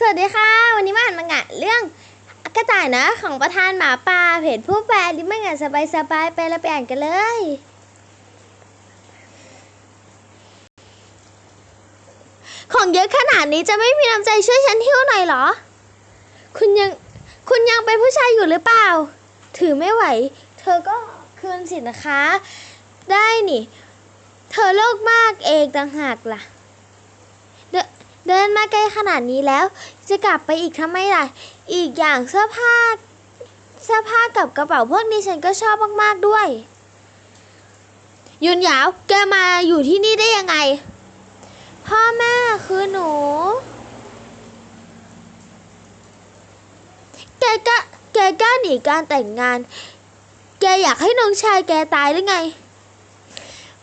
สวัสดีค่ะ วันนี้มาอ่านมังงะเรื่องกระต่ายนะของประธานหมาป่าเพจผู้แปลที่มังงะสบายสบายๆไปแล้วไปอ่านกันเลย ของเยอะขนาดนี้จะไม่มีน้ำใจช่วยฉันหิ้วหน่อยเหรอ คุณยังคุณยังเป็นผู้ชายอยู่หรือเปล่า ถือไม่ไหว เธอก็คืนสินะคะ ได้นี่ เธอโลกมากเองต่างหากล่ะ เดินมาไกลขนาดนี้แล้ว จะกลับไปอีกทำไมล่ะ อีกอย่างเสื้อผ้า เสื้อผ้ากับกระเป๋าพวกนี้ฉันก็ชอบมากๆด้วย ยุนหยาว แกมาอยู่ที่นี่ได้ยังไง พ่อแม่คือหนู แกก็แกกล้าหนีการแต่งงาน แกอยากให้น้องชายแกตายหรือไง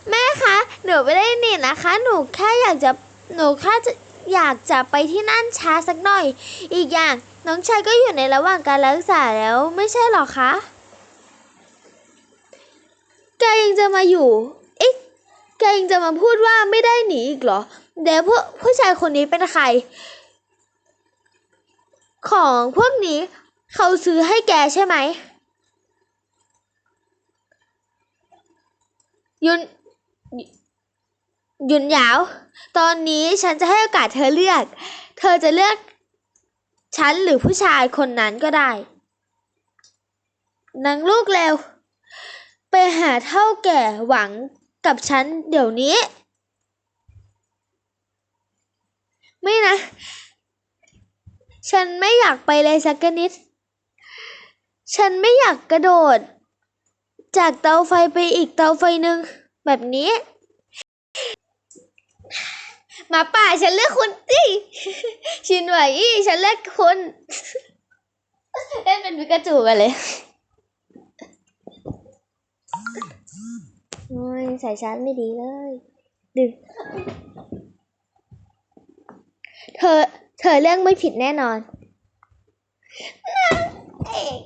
แม่คะ หนูไม่ได้หนีนะคะ หนูแค่อยากจะ หนูแค่จะ อยากจะไปที่นั่นช้าสักหน่อย อีกอย่างน้องชายก็อยู่ในระหว่างการรักษาแล้วไม่ใช่หรอคะแกยังจะมาอยู่เอ๊ะแกยังจะมาพูดว่าไม่ได้หนีอีกเหรอเดี๋ยวพวกผู้ชายคนนี้เป็นใคร ของพวกนี้เขาซื้อให้แกใช่ไหมยุนยุนยาว ตอนนี้ฉันจะให้โอกาสเธอเลือก เธอจะเลือกฉันหรือผู้ชายคนนั้นก็ได้นางลูกเร็ว ไปหาเท่าแก่หวังกับฉันเดี๋ยวนี้ ไม่นะ ฉันไม่อยากไปเลยสักนิด ฉันไม่อยากกระโดด จากเตาไฟไปอีกเตาไฟหนึ่งแบบนี้ หมาป่าฉันเลือกคุณดิชินไหวอี้ฉันเลือกคุณเล่นเป็นปิกาจูกันเลยโอ้ยใส่ชาร์จไม่ดีเลย ดึงเธอ เธอเรื่องไม่ผิดแน่นอนนะเอก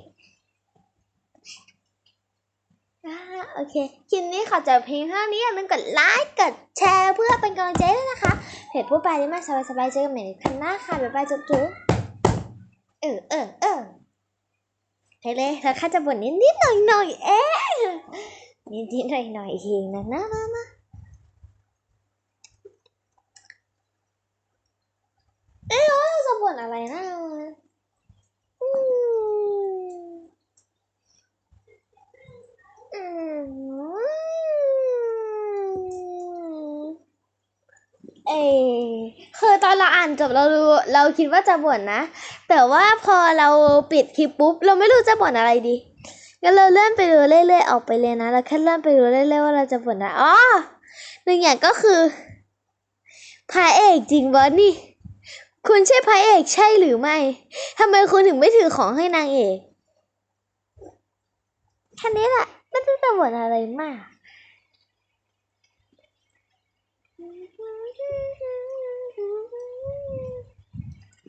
อ่า โอเคคลิปนี้ขอจบเพียงเท่านี้อย่าลืมกดไลค์กดแชร์เพื่อเป็นกำลังใจด้วยนะคะเพจผู้ไปนี่มาสบายๆเจอกันใหม่ในครั้งหน้าค่ะบ๊ายบายจุ๊บจุ๊บเออเออเออเฮ้เลยแล้วข้าจะบ่นนิดนิดๆหน่อยหน่อยๆเองนิดนิดๆหน่อยหน่อยๆเองนะนะนะนะเอ๊ะว่าเราจะบ่นอะไรนะอืมอืม เออคือตอนเราอ่านจบเรารู้เราคิดว่าจะบ่นนะ แต่ว่าพอเราปิดคลิปปุ๊บ เราไม่รู้จะบ่นอะไรดีงั้นเราเลื่อนไปดูเรื่อยๆออกไปเลยนะเราแค่เลื่อนไปดูเรื่อยๆว่าเราจะบ่นอะไรอ๋อหนึ่งอย่างก็คือพระเอกจริงวะนี่ คุณใช่พระเอกใช่หรือไม่ทำไมคุณถึงไม่ถือของให้นางเอกแค่นี้แหละไม่ต้องจะบ่นอะไรมาก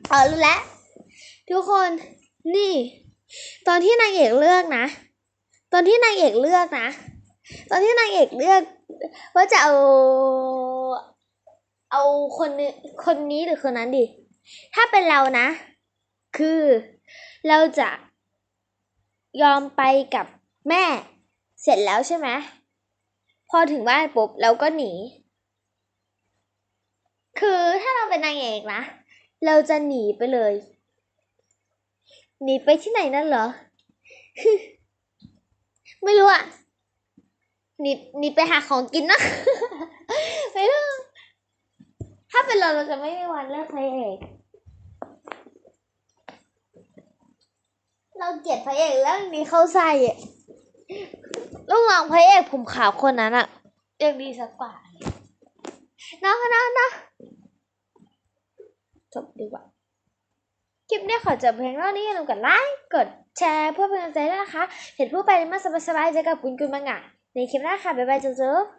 เอารู้แล้วทุกคนนี่ ตอนที่นางเอกเลือกนะ ตอนที่นางเอกเลือกนะ ตอนที่นางเอกเลือกว่าจะเอาเอาคนนี้คนนี้หรือคนนั้นดิ ถ้าเป็นเรานะ คือเราจะยอมไปกับแม่ เสร็จแล้วใช่ไหมพอถึงบ้านปุ๊บเราก็หนี คือถ้าเราเป็นนางเอกนะ เราจะหนีไปเลย หนีไปที่ไหนนั่นเหรอ ไม่รู้อะหนีหนีไปหาของกินนะไม่รู้ถ้าเป็นเราเราจะไม่มีวันเลือกพระเอก เราเกลียดพระเอกเรื่องนี้เข้าใส่อะลูกน้องพระเอกผมขาวคนนั้นอะยังดีสักกว่าเลย นะนะนะจบดีกว่า คลิปนี้ขอจบเพียงเท่านี้อย่าลืมกดไลค์ กดแชร์เพื่อเป็นกำลังใจด้วยนะคะ เห็นผู้ไปมาสบายๆเจอกับคุณกุลมังงะในคลิปหน้าค่ะ บ๊ายบายจุ๊บ